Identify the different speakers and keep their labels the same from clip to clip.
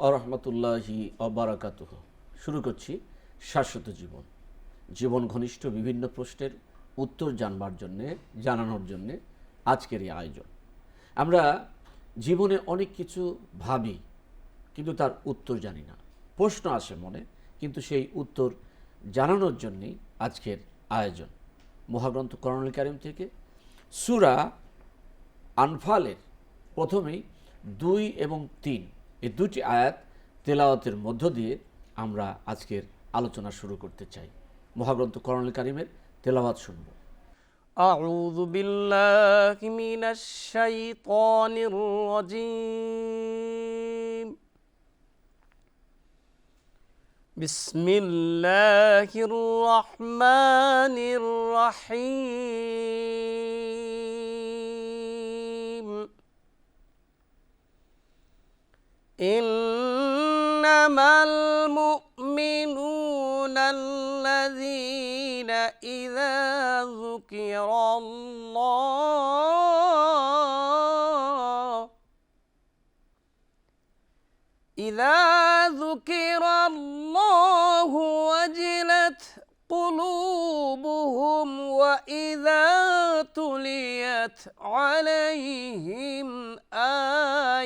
Speaker 1: আরহামতুল্লাহি অবরাকাত শুরু করছি শাশ্বত জীবন। জীবন ঘনিষ্ঠ বিভিন্ন প্রশ্নের উত্তর জানবার জন্যে, জানানোর জন্যে আজকের এই আয়োজন। আমরা জীবনে অনেক কিছু ভাবি, কিন্তু তার উত্তর জানি না। প্রশ্ন আসে মনে, কিন্তু সেই উত্তর জানানোর জন্যেই আজকের আয়োজন। মহাগ্রন্থ করণুল কারিম থেকে সুরা আনফালের প্রথমেই দুই এবং তিন এই দুটি আয়াত তেলাওয়াতের মধ্য দিয়ে আমরা আজকের আলোচনা শুরু করতে চাই মহাগ্রন্থ করণুল কারিমের তেলাওয়াত শুনব
Speaker 2: أعوذ بالله من الشيطان الرجيم بسم الله الرحمن الرحيم إنما المؤمنون الذين إذا ذكر الله إذا ذكر الله وجلت قلوبهم وإذا تليت عليهم آياته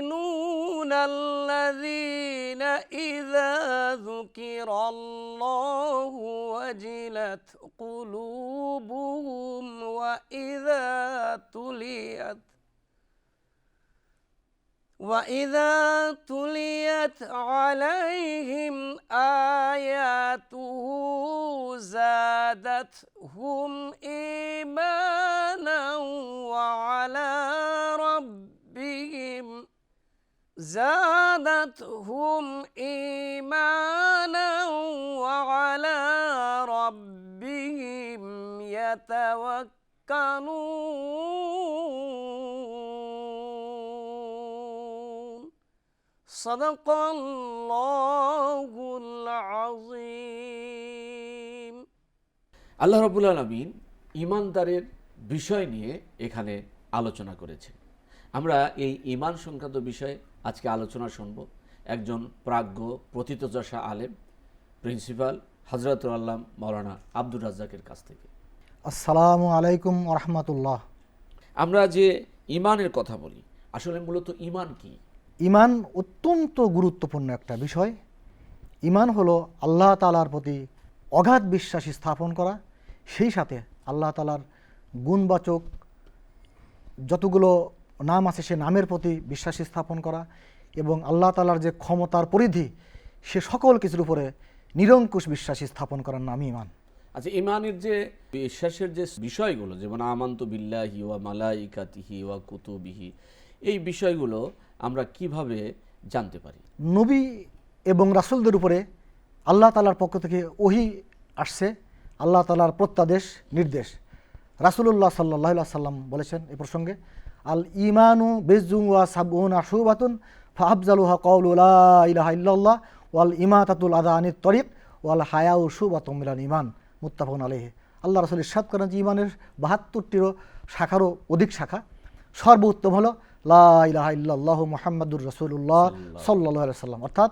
Speaker 2: المؤمنون الذين إذا ذكر الله وجلت قلوبهم وإذا تليت وإذا تليت عليهم آياته زادتهم إيمانا وعلى ربهم زادتهم إيمانا وعلى ربهم يتوكلون صدق الله العظيم
Speaker 1: আল্লাহ রবুল আলমিন ইমানদারের বিষয় নিয়ে এখানে আলোচনা করেছেন আমরা এই ইমান সংক্রান্ত বিষয়ে আজকে আলোচনা শুনব। একজন প্রাজ্ঞ প্রথিতযশা আলেম প্রিন্সিপাল হজরতুল আল্লাহ মৌলানা আব্দুর রাজ্জাকের কাছ থেকে।
Speaker 3: আসসালামু আলাইকুম রহমতুল্লাহ।
Speaker 1: আমরা যে ইমানের কথা বলি আসলে মূলত ইমান কি?
Speaker 3: ইমান অত্যন্ত গুরুত্বপূর্ণ একটা বিষয়। ইমান হলো আল্লাহ তালার প্রতি অগাধ বিশ্বাসী স্থাপন করা। সেই সাথে আল্লাহ তালার গুণবাচক যতগুলো নাম আছে সে নামের প্রতি বিশ্বাসী স্থাপন করা এবং আল্লাহ তালার যে ক্ষমতার পরিধি সে সকল কিছুর উপরে নিরঙ্কুশ বিশ্বাসী স্থাপন করার নামই ইমান
Speaker 1: আচ্ছা ইমানের যে বিশ্বাসের যে বিষয়গুলো যেমন আমান্ত বিল্লাহি ওয়া মালাইকাতিহি ওয়া কুতুবিহি এই বিষয়গুলো আমরা কীভাবে জানতে পারি?
Speaker 3: নবী এবং রাসূলদের উপরে আল্লাহ তালার পক্ষ থেকে ওহি আসছে আল্লাহ তালার প্রত্যাদেশ নির্দেশ। রাসূলুল্লাহ সাল্লাহ সাল্লাম বলেছেন এ প্রসঙ্গে আল ইমানু বেজুং ওয়া সাবুন আশুবাতুন ফাহাবজালুহা কৌলুল্লাহ ইলাহা ইল্লাল্লাহ ওয়াল ইমাতাতুল আদা আনিত তরিক ওয়াল হায়াউ সুবাতুম মিলান ইমান মুত্তাফাকুন আলাইহি। আল্লাহ রসুল ইরশাদ করেন যে ইমানের বাহাত্তরটিরও শাখারও অধিক শাখা। সর্বোত্তম হলো লা ইলাহা ইল্লাল্লাহ মুহাম্মাদুর রাসূলুল্লাহ সাল্লাল্লাহু আলাইহি সাল্লাম অর্থাৎ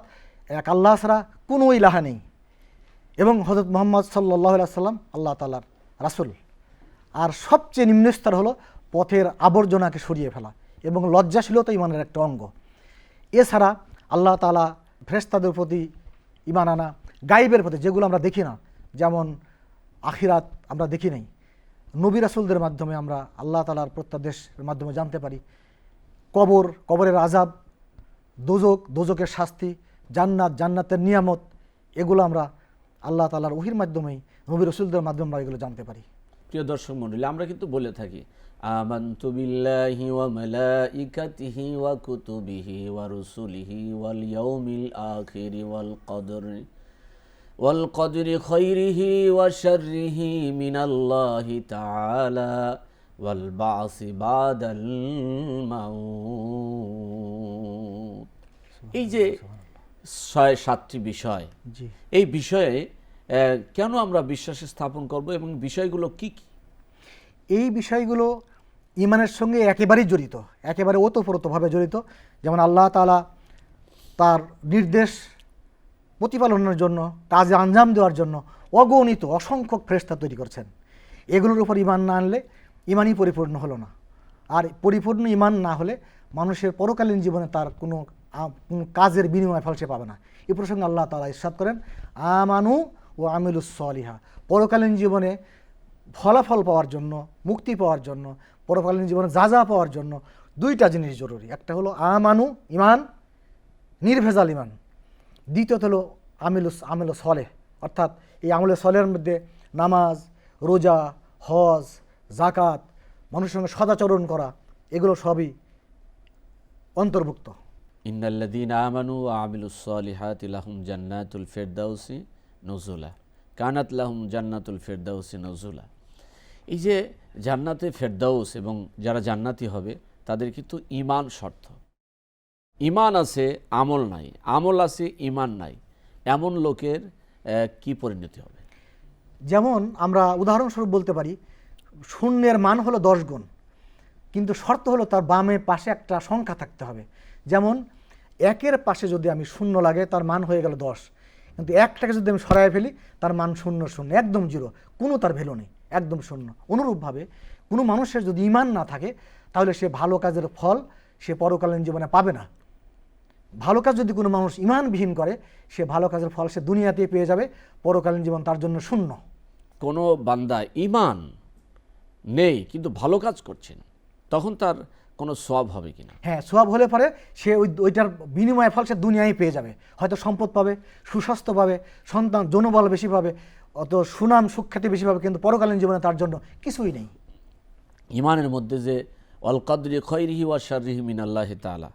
Speaker 3: এক আল্লাহ ছাড়া কোনো ইলাহা নেই। এবং হজরত মোহাম্মদ সাল্লাহ সাল্লাম আল্লাহ তালার রাসূল। আর সবচেয়ে নিম্নস্তর হলো পথের আবর্জনাকে সরিয়ে ফেলা এবং লজ্জাশীলতা ইমানের একটা অঙ্গ। এছাড়া আল্লাহ তালা ফেরেশতাদের প্রতি ইমান আনা গাইবের প্রতি যেগুলো আমরা দেখি না, যেমন আখিরাত আমরা দেখি নাই। নবী রাসুলদের মাধ্যমে আমরা আল্লাহ তালার প্রত্যাদেশের মাধ্যমে জানতে পারি। কবর, কবরের আজাব দোজক, দোজকের শাস্তি, জান্নাত, জান্নাতের নিয়ামত, এগুলো আমরা আল্লাহ তালার ওহির মাধ্যমেই, নবী রসুলদের মাধ্যমে আমরা এগুলো জানতে পারি।
Speaker 1: প্রিয় দর্শক মণ্ডলী আমরা কিন্তু বলে থাকি রুসুলিহি ওয়াল ইয়াউমিল আখিরি ওয়াল কদরি ওয়াল কদরি খাইরিহি ওয়া শাররিহি মিনাল্লাহি তাআলা ওয়াল বাসি বাদাল মাউত এই যে ছয় সাতটি বিষয় এই বিষয়ে কেন আমরা বিশ্বাস স্থাপন করব এবং বিষয়গুলো কি কি?
Speaker 3: এই বিষয়গুলো ইমানের সঙ্গে একেবারেই জড়িত, একেবারে ওতপ্রোতভাবে জড়িত। যেমন আল্লাহ তালা তার নির্দেশ প্রতিপালনের জন্য কাজে আঞ্জাম দেওয়ার জন্য অগণিত, অসংখ্য ফ্রেস্তা তৈরি করছেন। এগুলোর উপর ইমান না আনলে ইমানই পরিপূর্ণ হলো না। আর পরিপূর্ণ ইমান না হলে মানুষের পরকালীন জীবনে তার কোনো কাজের বিনিময় ফল সে পাবে না। এ প্রসঙ্গে আল্লাহ তালা ইরশাদ করেন, আমানু ও আমিলুস সলিহা। পরকালীন জীবনে ফলাফল পাওয়ার জন্য, মুক্তি পাওয়ার জন্য, পরকালীন জীবনে যা যা পাওয়ার জন্য দুইটা জিনিস জরুরি। একটা হলো আমানু ইমান নির্ভেজাল ইমান দ্বিতীয়ত হলো আমিলুস আমিল সলে অর্থাৎ এই আমলে সলের মধ্যে নামাজ, রোজা, হজ জাকাত মানুষের সঙ্গে সদাচরণ করা, এগুলো সবই অন্তর্ভুক্ত।
Speaker 1: ইন্নাল্লাযীনা আমানু জান্নাতুল ফিরদাউসি নজুলা। কানাত লাহুম জান্নাতুল ফিরদাউসি নজুলা। এই যে জান্নাতে ফেরদাউস এবং যারা জান্নাতি হবে, তাদের কিন্তু ইমান শর্ত। ইমান আছে, আমল নাই। আমল আছে ইমান নাই। এমন লোকের কি পরিণতি হবে?
Speaker 3: যেমন আমরা উদাহরণস্বরূপ বলতে পারি, শূন্যের মান হলো দশ গুণ, কিন্তু শর্ত হলো তার বামে পাশে একটা সংখ্যা থাকতে হবে। যেমন, একের পাশে যদি আমি শূন্য লাগে, তার মান হয়ে গেল দশ। কিন্তু একটাকে যদি আমি সরাই ফেলি, তার মান শূন্য শূন্য, একদম জিরো। কোনো তার ভ্যালু নেই। একদম শূন্য। অনুরূপভাবে কোনো মানুষের যদি ইমান না থাকে তাহলে সে ভালো কাজের ফল সে পরকালীন জীবনে পাবে না। ভালো কাজ যদি কোনো মানুষ ইমানবিহীন করে সে ভালো কাজের ফল সে দুনিয়াতেই পেয়ে যাবে পরকালীন জীবন তার জন্য শূন্য।
Speaker 1: কোনো বান্দা ইমান নেই কিন্তু ভালো কাজ করছেন তখন তার কোনো সব হবে কিনা?
Speaker 3: হ্যাঁ সোয়াব হলে পরে সে ওই ওইটার বিনিময়ে ফল সে দুনিয়ায় পেয়ে যাবে। হয়তো সম্পদ পাবে সুস্বাস্থ্য পাবে সন্তান জনবল বেশি পাবে অত সুনাম সুখ্যাতি বেশি পাবে কিন্তু পরকালীন জীবনে তার জন্য কিছুই নেই।
Speaker 1: ইমানের মধ্যে যে অল কদরি খৈরিহি ওয়া শাররিহি মিন আল্লাহ তালা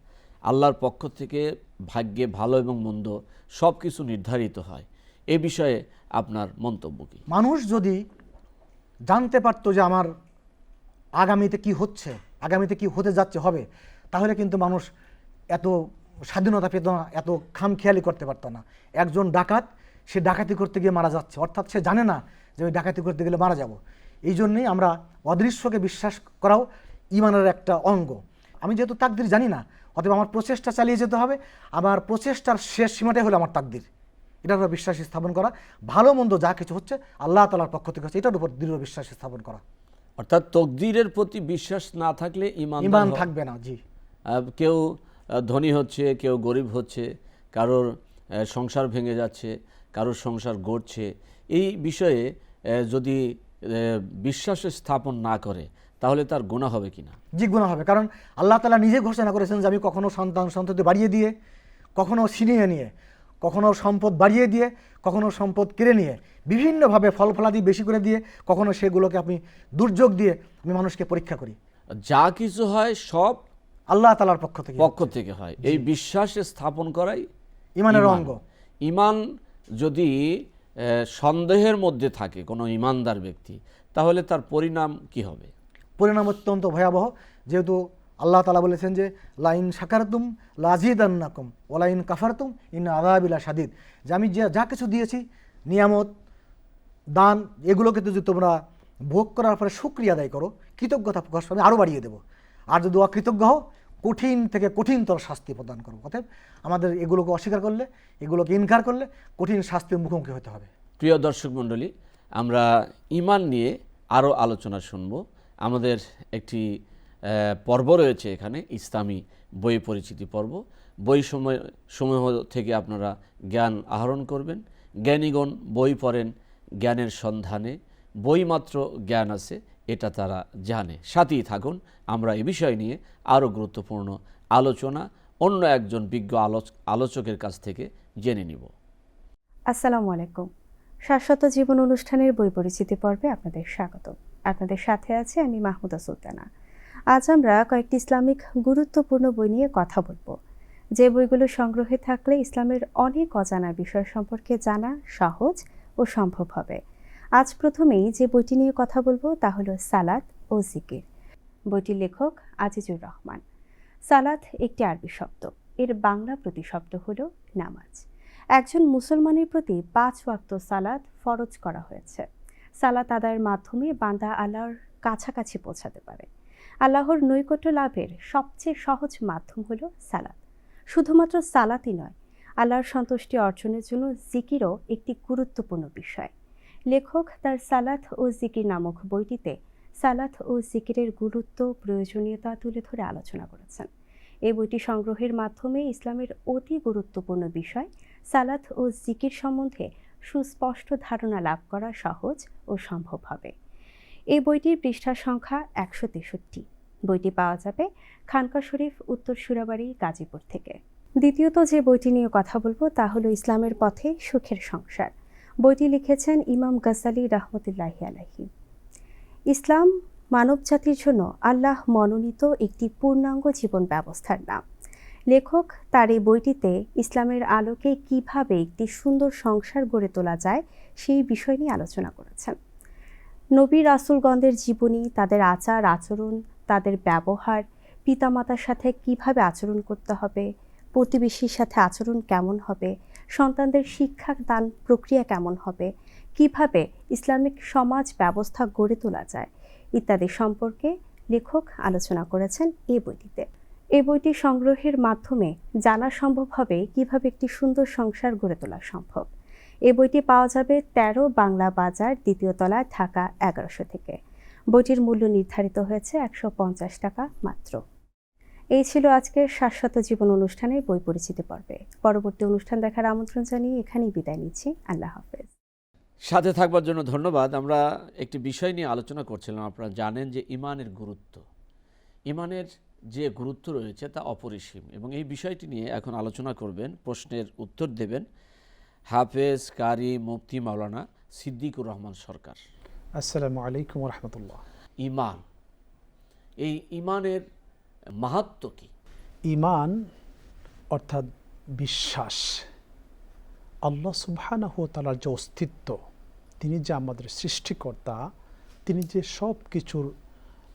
Speaker 1: আল্লাহর পক্ষ থেকে ভাগ্যে ভালো এবং মন্দ সব কিছু নির্ধারিত হয়। এ বিষয়ে আপনার মন্তব্য কি?
Speaker 3: মানুষ যদি জানতে পারতো যে আমার আগামীতে কি হচ্ছে আগামীতে কি হতে যাচ্ছে হবে তাহলে কিন্তু মানুষ এত স্বাধীনতা পেত না এত খামখেয়ালি করতে পারতো না। একজন ডাকাত সে ডাকাতি করতে গিয়ে মারা যাচ্ছে। অর্থাৎ সে জানে না যে আমি ডাকাতি করতে গেলে মারা যাব। এই জন্যেই আমরা অদৃশ্যকে বিশ্বাস করাও ইমানের একটা অঙ্গ। আমি যেহেতু তাকদির জানি না অতএব আমার প্রচেষ্টা চালিয়ে যেতে হবে। আমার প্রচেষ্টার শেষ সীমাটাই হলো আমার তাকদির। এটার উপর বিশ্বাস স্থাপন করা ভালো মন্দ যা কিছু হচ্ছে আল্লাহ তালার পক্ষ থেকে হচ্ছে এটার উপর দৃঢ় বিশ্বাস স্থাপন করা।
Speaker 1: অর্থাৎ তকদিরের প্রতি বিশ্বাস না থাকলে ইমান
Speaker 3: ইমান থাকবে না জি।
Speaker 1: কেউ ধনী হচ্ছে কেউ গরিব হচ্ছে কারোর সংসার ভেঙে যাচ্ছে কারোর সংসার গড়ছে। এই বিষয়ে যদি বিশ্বাস স্থাপন না করে তাহলে তার গুণা হবে কিনা
Speaker 3: জি গুণা হবে। কারণ আল্লাহ তালা নিজে ঘোষণা করেছেন যে আমি কখনো সন্তান সন্ততি বাড়িয়ে দিয়ে কখনো ছিনিয়ে নিয়ে কখনো সম্পদ বাড়িয়ে দিয়ে কখনো সম্পদ কেড়ে নিয়ে বিভিন্নভাবে ফল ফলাদি বেশি করে দিয়ে কখনো সেগুলোকে আপনি দুর্যোগ দিয়ে আমি মানুষকে পরীক্ষা করি।
Speaker 1: যা কিছু হয় সব
Speaker 3: আল্লাহ তালার পক্ষ থেকে
Speaker 1: পক্ষ থেকে হয়। এই বিশ্বাস স্থাপন করাই
Speaker 3: ইমানের
Speaker 1: ইমান।
Speaker 3: অঙ্গ।
Speaker 1: ইমান যদি সন্দেহের মধ্যে থাকে কোনো ইমানদার ব্যক্তি, তাহলে তার পরিণাম কি হবে?
Speaker 3: পরিণাম অত্যন্ত ভয়াবহ। যেহেতু আল্লাহ তালা বলেছেন যে, লাইন সাকারতুম লাজিদান্নাকুম ওলাইন কাফারতুম ইন আদাবিলা সাদিদ যে আমি যে যা কিছু দিয়েছি, নিয়ামত, দান, এগুলোকে যদি তোমরা ভোগ করার পরে সুক্রিয়া আদায় করো, কৃতজ্ঞতা প্রকাশ আমি আরও বাড়িয়ে দেবো। আর যদি অকৃতজ্ঞ হও কঠিন থেকে কঠিনতর শাস্তি প্রদান করো অতএব আমাদের এগুলোকে অস্বীকার করলে, এগুলোকে ইনকার করলে কঠিন শাস্তির মুখোমুখি হতে হবে।
Speaker 1: প্রিয় দর্শক মণ্ডলী, আমরা ইমান নিয়ে আরও আলোচনা শুনব। আমাদের একটি পর্ব রয়েছে এখানে, ইসলামী বই পরিচিতি পর্ব। বই সময়, সমূহ থেকে আপনারা জ্ঞান আহরণ করবেন। জ্ঞানীগণ বই পড়েন জ্ঞানের সন্ধানে। বই মাত্র জ্ঞান আছে এটা তারা জানে। সাথেই থাকুন, আমরা এ বিষয় নিয়ে আরও গুরুত্বপূর্ণ আলোচনা অন্য একজন বিজ্ঞ আলোচ, আলোচকের কাছ থেকে জেনে নিব।
Speaker 4: আসসালামু আলাইকুম। শাশ্বত জীবন অনুষ্ঠানের বই পরিচিতি পর্বে আপনাদের স্বাগত। আপনাদের সাথে আছে আমি মাহমুদা সুলতানা। আজ আমরা কয়েকটি ইসলামিক গুরুত্বপূর্ণ বই নিয়ে কথা বলব। যে বইগুলো সংগ্রহে থাকলে ইসলামের অনেক অজানা বিষয় সম্পর্কে জানা সহজ ও সম্ভব হবে। আজ প্রথমেই যে বইটি নিয়ে কথা বলব তা হলো সালাদ ও জিকির। বইটির লেখক আজিজুর রহমান। সালাত একটি আরবি শব্দ। এর বাংলা প্রতিশব্দ হল নামাজ। একজন মুসলমানের প্রতি পাঁচ ওয়াক্ত সালাদ ফরজ করা হয়েছে। সালাত আদায়ের মাধ্যমে বান্দা আল্লাহর কাছাকাছি পৌঁছাতে পারে। আল্লাহর নৈকট্য লাভের সবচেয়ে সহজ মাধ্যম হল সালাত। শুধুমাত্র সালাতই নয়, আল্লাহর সন্তুষ্টি অর্জনের জন্য জিকিরও একটি গুরুত্বপূর্ণ বিষয়। লেখক তার সালাত ও জিকির নামক বইটিতে সালাত ও জিকিরের গুরুত্ব, প্রয়োজনীয়তা তুলে ধরে আলোচনা করেছেন। এই বইটি সংগ্রহের মাধ্যমে ইসলামের অতি গুরুত্বপূর্ণ বিষয় সালাত ও জিকির সম্বন্ধে সুস্পষ্ট ধারণা লাভ করা সহজ ও সম্ভব হবে। এই বইটির পৃষ্ঠা সংখ্যা একশো তেষট্টি। বইটি পাওয়া যাবে খানকা শরীফ, উত্তর সুরাবাড়ি, গাজীপুর থেকে। দ্বিতীয়ত যে বইটি নিয়ে কথা বলব তা হলো ইসলামের পথে সুখের সংসার। বইটি লিখেছেন ইমাম গাসালি রহমতুল্লাহি আলাহি ইসলাম মানবজাতির জন্য আল্লাহ মনোনীত একটি পূর্ণাঙ্গ জীবন ব্যবস্থার নাম। লেখক তার এই বইটিতে ইসলামের আলোকে কীভাবে একটি সুন্দর সংসার গড়ে তোলা যায় সেই বিষয় নিয়ে আলোচনা করেছেন। নবী রাসুলগণদের জীবনী, তাদের আচার, আচরণ, তাদের ব্যবহার, পিতামাতার সাথে কীভাবে আচরণ করতে হবে, প্রতিবেশীর সাথে আচরণ কেমন হবে সন্তানদের শিক্ষা দান প্রক্রিয়া কেমন হবে? কীভাবে ইসলামিক সমাজ ব্যবস্থা গড়ে তোলা যায়? ইত্যাদি সম্পর্কে লেখক আলোচনা করেছেন এই বইটিতে। এই বইটি সংগ্রহের মাধ্যমে জানা সম্ভব হবে কীভাবে একটি সুন্দর সংসার গড়ে তোলা সম্ভব। এই বইটি পাওয়া যাবে তেরো বাংলা বাজার দ্বিতীয় তলায় ঢাকা এগারোশো থেকে। বইটির মূল্য নির্ধারিত হয়েছে একশো পঞ্চাশ টাকা মাত্র। এই ছিল আজকের শাশ্বত জীবন অনুষ্ঠানের বই পরিচিতি পর্বে। পরবর্তী অনুষ্ঠান দেখার আমন্ত্রণ জানিয়ে এখানেই বিদায় নিচ্ছি। আল্লাহ হাফেজ।
Speaker 1: সাথে থাকবার জন্য ধন্যবাদ। আমরা একটি বিষয় নিয়ে আলোচনা করছিলাম। আপনারা জানেন যে ইমানের গুরুত্ব। ইমানের যে গুরুত্ব রয়েছে তা অপরিসীম এবং এই বিষয়টি নিয়ে এখন আলোচনা করবেন প্রশ্নের উত্তর দেবেন হাফেজ কারি মুফতি মাওলানা সিদ্দিকুর রহমান সরকার।
Speaker 5: আসসালামু আলাইকুম রহমতুল্লাহ।
Speaker 1: ইমান। এই ইমানের মাহাত্ম কি
Speaker 5: ইমান অর্থাৎ বিশ্বাস। আল্লাহ সুবহানাহু ওয়া তাআলার যে অস্তিত্ব, তিনি যে আমাদের সৃষ্টিকর্তা, তিনি যে সব কিছুর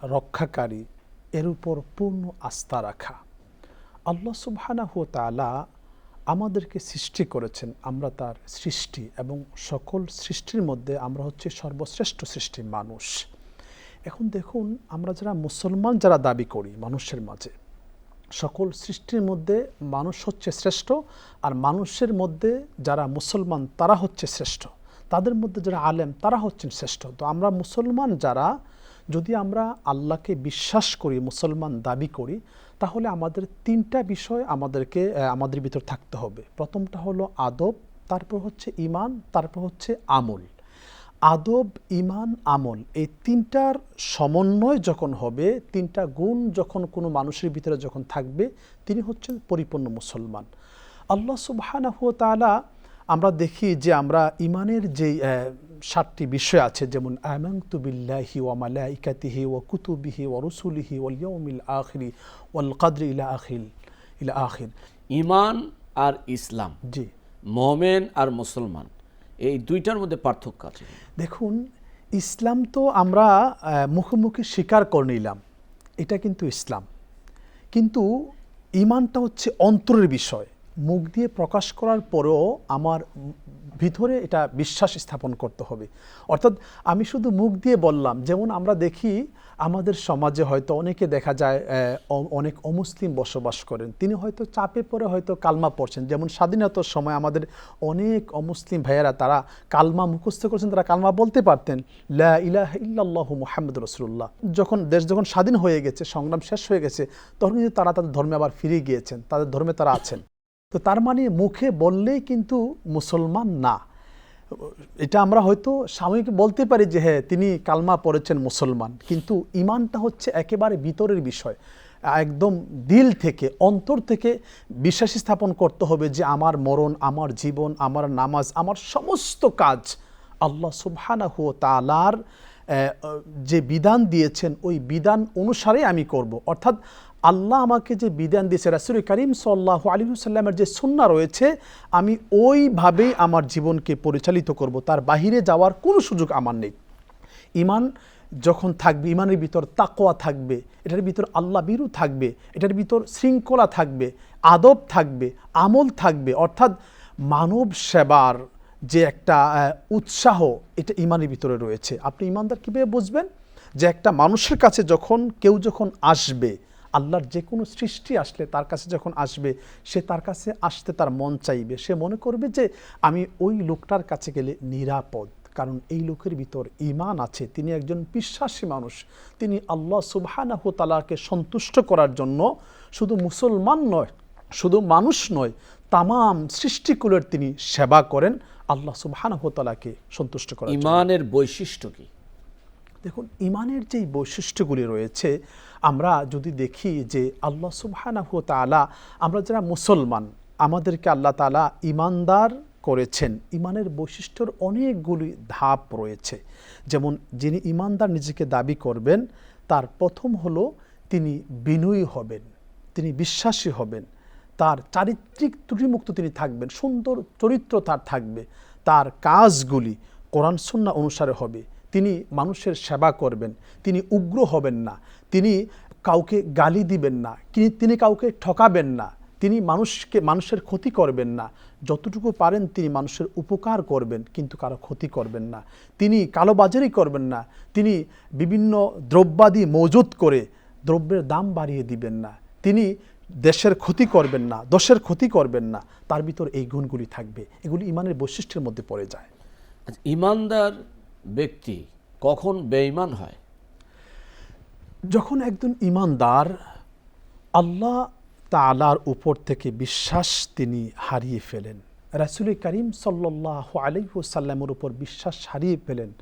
Speaker 5: রক্ষাকারী, এর উপর পূর্ণ আস্থা রাখা। আল্লাহ সুবহানাহু তাআলা আমাদেরকে সৃষ্টি করেছেন। আমরা তার সৃষ্টি এবং সকল সৃষ্টির মধ্যে আমরা হচ্ছে সর্বশ্রেষ্ঠ সৃষ্টি মানুষ। এখন দেখুন, আমরা যারা মুসলমান যারা দাবি করি মানুষের মাঝে, সকল সৃষ্টির মধ্যে মানুষ হচ্ছে শ্রেষ্ঠ আর মানুষের মধ্যে যারা মুসলমান তারা হচ্ছে শ্রেষ্ঠ। তাদের মধ্যে যারা আলেম তারা হচ্ছেন শ্রেষ্ঠ। তো আমরা মুসলমান যারা, যদি আমরা আল্লাহকে বিশ্বাস করি, মুসলমান দাবি করি, তাহলে আমাদের তিনটা বিষয় আমাদেরকে আমাদের ভিতর থাকতে হবে। প্রথমটা হলো আদব, তারপর হচ্ছে ইমান তারপর হচ্ছে আমল। আদব ইমান আমল এই তিনটার সমন্বয় যখন হবে তিনটা গুণ যখন কোনো মানুষের ভিতরে যখন থাকবে তিনি হচ্ছেন পরিপূর্ণ মুসলমান। আল্লাহ সুবহানাহু তাআলা আমরা দেখি যে আমরা ইমানের যে সাতটি বিষয় আছে যেমন আমানতু বিল্লাহি ওয়া মালাইকাতিহি ওয়া কুতুবিহি ওয়া রুসুলিহি ওয়াল ইয়াউমিল আখিরি ওয়াল কদরি ইলা আখিল ইলা আখির।
Speaker 1: ইমান আর ইসলাম।
Speaker 5: জি।
Speaker 1: মোমেন আর মুসলমান। এই দুইটার মধ্যে পার্থক্য আছে।
Speaker 5: দেখুন, ইসলাম তো আমরা মুখোমুখি স্বীকার করে নিলাম, এটা কিন্তু ইসলাম। কিন্তু ইমানটা হচ্ছে অন্তরের বিষয়। মুখ দিয়ে প্রকাশ করার পরেও আমার ভিতরে এটা বিশ্বাস স্থাপন করতে হবে। অর্থাৎ আমি শুধু মুখ দিয়ে বললাম, যেমন আমরা দেখি আমাদের সমাজে হয়তো অনেকে দেখা যায় অনেক অমুসলিম বসবাস করেন। তিনি হয়তো চাপে পড়ে হয়তো কালমা পড়ছেন। যেমন স্বাধীনতার সময় আমাদের অনেক অমুসলিম ভাইয়েরা তারা কালমা মুখস্থ করেছেন, তারা কালমা বলতে পারতেন, লা ইলাহা মুহাম্মদ রসুল্লাহ যখন দেশ যখন স্বাধীন হয়ে গেছে, সংগ্রাম শেষ হয়ে গেছে, তখন কিন্তু তারা তাদের ধর্মে আবার ফিরে গিয়েছেন। তাদের ধর্মে তারা আছেন। তো তার মানে মুখে বললেই কিন্তু মুসলমান না। এটা আমরা হয়তো সাময়িক বলতে পারি যে হ্যাঁ তিনি কালমা পড়েছেন মুসলমান। কিন্তু ইমানটা হচ্ছে একেবারে ভিতরের বিষয়। একদম দিল থেকে অন্তর থেকে বিশ্বাস স্থাপন করতে হবে যে আমার মরণ আমার জীবন আমার নামাজ আমার সমস্ত কাজ আল্লাহ সুবহানাহু আহ, যে বিধান দিয়েছেন ওই বিধান অনুসারে আমি করব। অর্থাৎ আল্লাহ আমাকে যে বিধান দিয়েছে রাসুল করিম সাল্লাহ আলী সাল্লামের যে সুন্না রয়েছে, আমি ওইভাবেই আমার জীবনকে পরিচালিত করব। তার বাহিরে যাওয়ার কোনো সুযোগ আমার নেই। ইমান যখন থাকবে ইমানের ভিতর তাকোয়া থাকবে, এটার ভিতর আল্লাহ বিরু থাকবে, এটার ভিতর শৃঙ্খলা থাকবে, আদব থাকবে, আমল থাকবে, অর্থাৎ মানব সেবার যে একটা উৎসাহ, এটা ইমানের ভিতরে রয়েছে। আপনি ইমানদার কীভাবে বুঝবেন যে একটা মানুষের কাছে যখন, কেউ যখন আসবে আল্লাহর যে কোনো সৃষ্টি আসলে তার কাছে যখন আসবে, সে তার কাছে আসতে তার মন চাইবে। সে মনে করবে যে আমি ওই লোকটার কাছে গেলে নিরাপদ, কারণ এই লোকের ভিতর ইমান আছে। তিনি একজন বিশ্বাসী মানুষ। তিনি আল্লাহ সুবহানাহু তালাকে সন্তুষ্ট করার জন্য শুধু মুসলমান নয়, শুধু মানুষ নয়, তামাম সৃষ্টিকুলের তিনি সেবা করেন। আল্লাহ সুবহানাহু তালাকে সন্তুষ্ট করেন।
Speaker 1: ইমানের বৈশিষ্ট্য কি?
Speaker 5: দেখুন ইমানের যেই বৈশিষ্ট্যগুলি রয়েছে, আমরা যদি দেখি যে আল্লাহ সুবহানাহু তাআলা, আমরা যারা মুসলমান, আমাদেরকে আল্লাহ তাআলা ইমানদার করেছেন। ইমানের বৈশিষ্ট্যর অনেকগুলি ধাপ রয়েছে। যেমন, যিনি ইমানদার নিজেকে দাবি করবেন, তার প্রথম হলো তিনি বিনয়ী হবেন, তিনি বিশ্বাসী হবেন। তার চারিত্রিক ত্রুটিমুক্ত তিনি থাকবেন, সুন্দর চরিত্র তার থাকবে। তার কাজগুলি কোরআন সুন্না অনুসারে হবে। তিনি মানুষের সেবা করবেন তিনি উগ্র হবেন না তিনি কাউকে গালি দিবেন না তিনি কাউকে ঠকাবেন না তিনি মানুষকে মানুষের ক্ষতি করবেন না। যতটুকু পারেন তিনি মানুষের উপকার করবেন কিন্তু কারও ক্ষতি করবেন না। তিনি কালোবাজারি করবেন না তিনি বিভিন্ন দ্রব্যাদি মজুত করে দ্রব্যের দাম বাড়িয়ে দিবেন না। তিনি দেশের ক্ষতি করবেন না দশের ক্ষতি করবেন না তার ভিতর এই গুণগুলি থাকবে। এগুলি ইমানের বৈশিষ্ট্যের মধ্যে পড়ে যায়।
Speaker 1: আচ্ছা, ইমানদার ব্যক্তি কখন বেঈমান হয়?
Speaker 5: যখন একজন ইমানদার আল্লাহ তালার উপর থেকে বিশ্বাস তিনি হারিয়ে ফেলেন। রাসুল করিম সাল্লাহ আলাইসাল্লামের উপর বিশ্বাস হারিয়ে ফেলেন।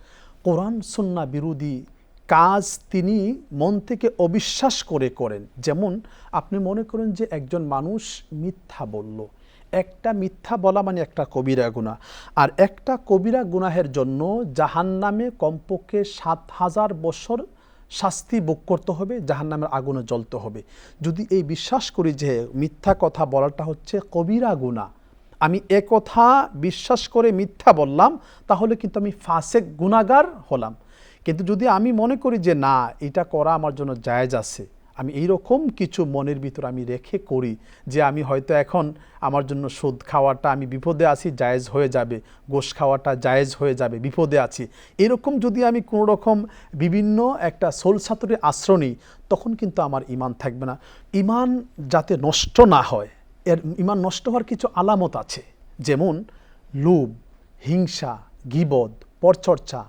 Speaker 5: কোরআন, সুন্না বিরোধী কাজ তিনি মন থেকে অবিশ্বাস করে করেন। যেমন আপনি মনে করেন যে একজন মানুষ মিথ্যা বলল। একটা মিথ্যা বলা মানে একটা কবিরা গুণা আর একটা কবিরা গুনাহের জন্য জাহান্নামে কমপক্ষে সাত হাজার বছর শাস্তি ভোগ করতে হবে, জাহান্নামের আগুনে জ্বলতে হবে। যদি এই বিশ্বাস করি যে মিথ্যা কথা বলাটা হচ্ছে কবিরা গুণা আমি এ কথা বিশ্বাস করে মিথ্যা বললাম, তাহলে কিন্তু আমি ফাঁসে গুণাগার হলাম। কিন্তু যদি আমি মনে করি যে না, এটা করা আমার জন্য জায়জ আছে আমি এইরকম কিছু মনের ভিতর আমি রেখে করি যে আমি হয়তো এখন আমার জন্য সুদ খাওয়াটা আমি বিপদে আছি, জায়েজ হয়ে যাবে। গোশ খাওয়াটা জায়েজ হয়ে যাবে, বিপদে আছি। এরকম যদি আমি কোনো রকম বিভিন্ন একটা সোল ছাত্রের আশ্রয় নিই, তখন কিন্তু আমার ইমান থাকবে না। ইমান যাতে নষ্ট না হয়, এর ইমান নষ্ট হওয়ার কিছু আলামত আছে। যেমন লোভ, হিংসা, গিবদ, পরচর্চা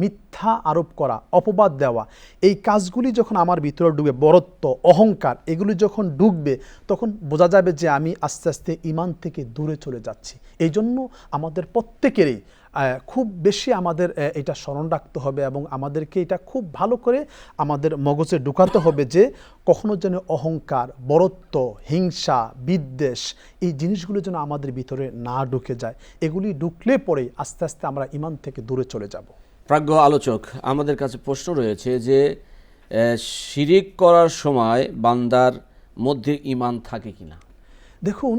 Speaker 5: মিথ্যা আরোপ করা, অপবাদ দেওয়া, এই কাজগুলি যখন আমার ভিতরে ডুবে, বরত্ব, অহংকার, এগুলি যখন ডুববে, তখন বোঝা যাবে যে আমি আস্তে আস্তে ইমান থেকে দূরে চলে যাচ্ছি। এই জন্য আমাদের প্রত্যেকেরই খুব বেশি আমাদের এটা স্মরণ রাখতে হবে এবং আমাদেরকে এটা খুব ভালো করে আমাদের মগজে ঢুকাতে হবে যে কখনো যেন অহংকার, বরত্ব, হিংসা, বিদ্বেষ, এই জিনিসগুলো যেন আমাদের ভিতরে না ঢুকে যায়। এগুলি ঢুকলে পরে আস্তে আস্তে আমরা ইমান থেকে দূরে চলে যাব।
Speaker 1: প্রাজ্ঞ আলোচক আমাদের কাছে প্রশ্ন রয়েছে যে শিরিক করার সময় বান্দার মধ্যে ইমান থাকে কিনা?
Speaker 5: দেখুন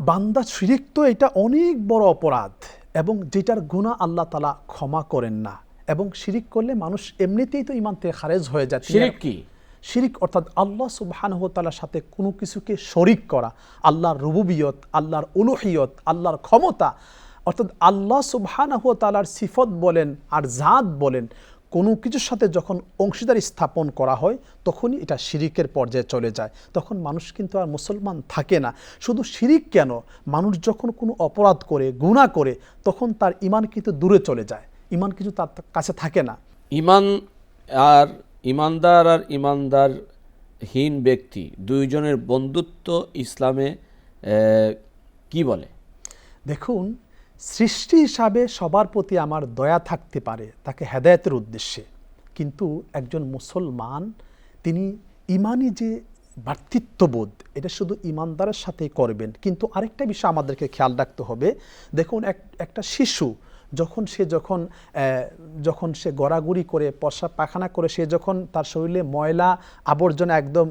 Speaker 5: বান্দা শিরিক তো এটা অনেক বড় অপরাধ এবং যেটার গুণা আল্লাহ তালা ক্ষমা করেন না। এবং শিরিক করলে মানুষ এমনিতেই তো ইমান থেকে খারেজ হয়ে যায়।
Speaker 1: শিরিক কি?
Speaker 5: শিরিক অর্থাৎ আল্লাহ সুবহানহ তালার সাথে কোনো কিছুকে শরিক করা আল্লাহর রুবুবিয়ত আল্লাহর উলুহিয়ত আল্লাহর ক্ষমতা অর্থাৎ আল্লাহ সুবহানাহু তালার সিফত বলেন আর জাত বলেন কোনো কিছুর সাথে যখন অংশীদার স্থাপন করা হয় তখনই এটা শিরিকের পর্যায়ে চলে যায়। তখন মানুষ কিন্তু আর মুসলমান থাকে না। শুধু শিরিক কেন? মানুষ যখন কোনো অপরাধ করে গুণা করে তখন তার ইমান কিন্তু দূরে চলে যায়। ইমান কিছু তার কাছে থাকে না।
Speaker 1: ইমান আর ইমানদার আর ইমানদারহীন ব্যক্তি দুইজনের বন্ধুত্ব ইসলামে কি বলে?
Speaker 5: দেখুন সৃষ্টি হিসাবে সবার প্রতি আমার দয়া থাকতে পারে, তাকে হেদায়তের উদ্দেশ্যে। কিন্তু একজন মুসলমান, তিনি ইমানই যে ভ্রাতৃত্ববোধ, এটা শুধু ইমানদারের সাথেই করবেন। কিন্তু আরেকটা বিষয় আমাদেরকে খেয়াল রাখতে হবে। দেখুন, এক, একটা শিশু যখন সে যখন যখন সে গড়াগড়ি করে, পশা পাখানা করে, সে যখন তার শরীরে ময়লা আবর্জনা একদম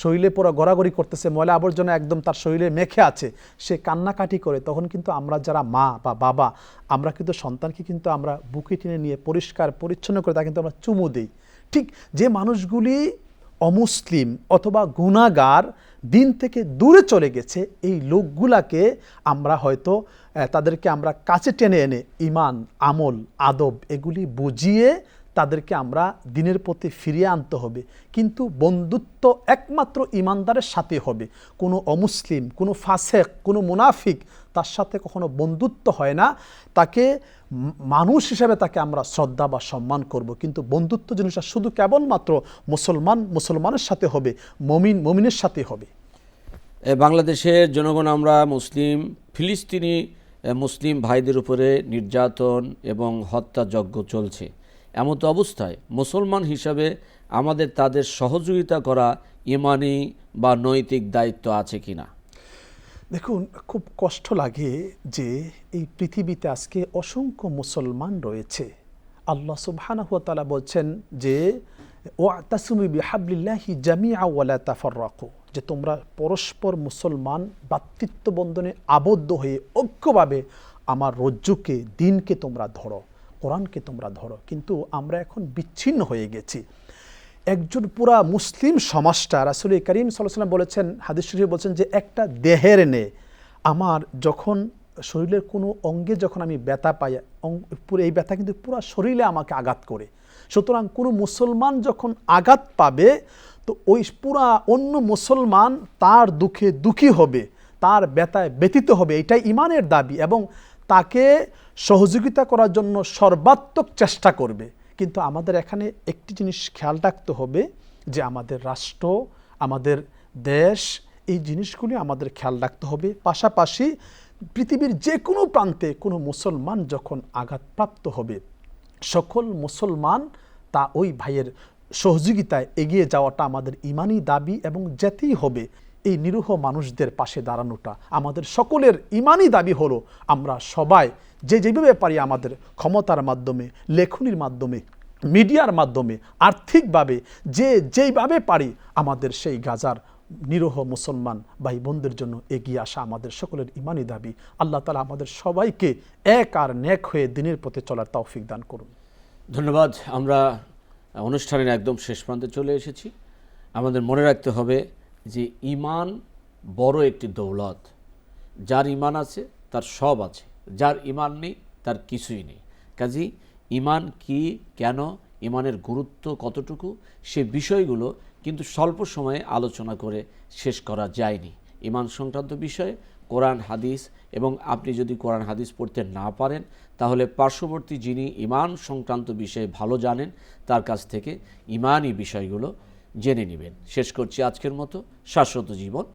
Speaker 5: শরীরে পুরো গড়াগড়ি করতেছে, ময়লা আবর্জনা একদম তার শরীরে মেখে আছে, সে কান্নাকাটি করে, তখন কিন্তু আমরা যারা মা বা বাবা, আমরা কিন্তু সন্তানকে কিন্তু আমরা বুকে টেনে নিয়ে পরিষ্কার, পরিচ্ছন্ন করে তা কিন্তু আমরা চুমু দিই। ঠিক যে মানুষগুলি অমুসলিম অথবা গুণাগার দিন থেকে দূরে চলে গেছে, এই লোকগুলাকে আমরা হয়তো তাদেরকে আমরা কাছে টেনে এনে ইমান আমল, আদব এগুলি বুঝিয়ে তাদেরকে আমরা দিনের প্রতি ফিরিয়ে আনতে হবে। কিন্তু বন্ধুত্ব একমাত্র ইমানদারের সাথে হবে। কোনো অমুসলিম, কোনো ফাসেক, কোনো মুনাফিক তার সাথে কখনো বন্ধুত্ব হয় না। তাকে মানুষ হিসেবে তাকে আমরা শ্রদ্ধা বা সম্মান করব। কিন্তু বন্ধুত্ব জিনিসটা শুধু কেবলমাত্র মুসলমান, মুসলমানের সাথে হবে, মমিন, মমিনের সাথে হবে।
Speaker 1: বাংলাদেশের জনগণ আমরা মুসলিম, ফিলিস্তিনি মুসলিম ভাইদের উপরে নির্যাতন এবং হত্যাযজ্ঞ চলছে। এমত অবস্থায় মুসলমান হিসাবে আমাদের তাদের সহযোগিতা করা ইমানি বা নৈতিক দায়িত্ব আছে কি না
Speaker 5: দেখুন, খুব কষ্ট লাগে যে এই পৃথিবীতে আজকে অসংখ্য মুসলমান রয়েছে। আল্লাহ সুবহানাহু ওয়া তাআলা বলছেন যে ওয়াতাসুমি বিহাবলিল্লাহি জামিআ ওয়ালা তাফাররাকু। যে তোমরা পরস্পর মুসলমান ভ্রাতৃত্ব বন্ধনে আবদ্ধ হয়ে ঐক্যভাবে আমার রজ্জুকে, দিনকে তোমরা ধরো, কোরআনকে তোমরা ধরো। কিন্তু আমরা এখন বিচ্ছিন্ন হয়ে গেছি। একজন পুরা মুসলিম সমাজটা, রাসুল করিম সাল্লাম বলেছেন, হাদিস শরীফে বলছেন যে একটা দেহের নে আমার যখন শরীরের কোনো অঙ্গে যখন আমি ব্যথা পাই পুরো এই ব্যথা কিন্তু পুরো শরীরে আমাকে আঘাত করে। সুতরাং কোনো মুসলমান যখন আঘাত পাবে তো ওই পুরা অন্য মুসলমান তার দুঃখে দুঃখী হবে, তার ব্যথায় ব্যতীত হবে, এটাই ইমানের দাবি এবং তাকে সহযোগিতা করার জন্য সর্বাত্মক চেষ্টা করবে। কিন্তু আমাদের এখানে একটি জিনিস খেয়াল রাখতে হবে যে আমাদের রাষ্ট্র, আমাদের দেশ, এই জিনিসগুলি আমাদের খেয়াল রাখতে হবে। পাশাপাশি পৃথিবীর যে কোনো প্রান্তে কোনো মুসলমান যখন আঘাতপ্রাপ্ত হবে, সকল মুসলমান তা ওই ভাইয়ের সহযোগিতায় এগিয়ে যাওয়াটা আমাদের ইমানি দাবি এবং যেতেই হবে এই নিরীহ মানুষদের পাশে দাঁড়ানোটা আমাদের সকলের ইমানি দাবি হলো। আমরা সবাই যে যেভাবে পারি আমাদের ক্ষমতার মাধ্যমে, লেখনির মাধ্যমে, মিডিয়ার মাধ্যমে, আর্থিকভাবে যে যেইভাবে পারি আমাদের সেই গাজার নিরহ মুসলমান ভাই বোনদের জন্য এগিয়ে আসা আমাদের সকলের ইমানি দাবি। আল্লাহ তালা আমাদের সবাইকে এক আর নেক হয়ে দিনের পথে চলার তৌফিক দান করুন।
Speaker 1: ধন্যবাদ। আমরা অনুষ্ঠানের একদম শেষ প্রান্তে চলে এসেছি। আমাদের মনে রাখতে হবে যে ইমান বড় একটি দৌলত। যার ইমান আছে, তার সব আছে। যার ইমান নেই, তার কিছুই নেই। কাজী ইমান কি, কেন ইমানের গুরুত্ব কতটুকু, সে বিষয়গুলো কিন্তু স্বল্প সময়ে আলোচনা করে শেষ করা যায়নি। ইমান সংক্রান্ত বিষয়ে কোরআন, হাদিস এবং আপনি যদি কোরআন, হাদিস পড়তে না পারেন, তাহলে পার্শ্ববর্তী যিনি ইমান সংক্রান্ত বিষয়ে ভালো জানেন, তার কাছ থেকে ইমানই বিষয়গুলো জেনে নেবেন। শেষ করছি আজকের মতো। শাশ্বত জীবন।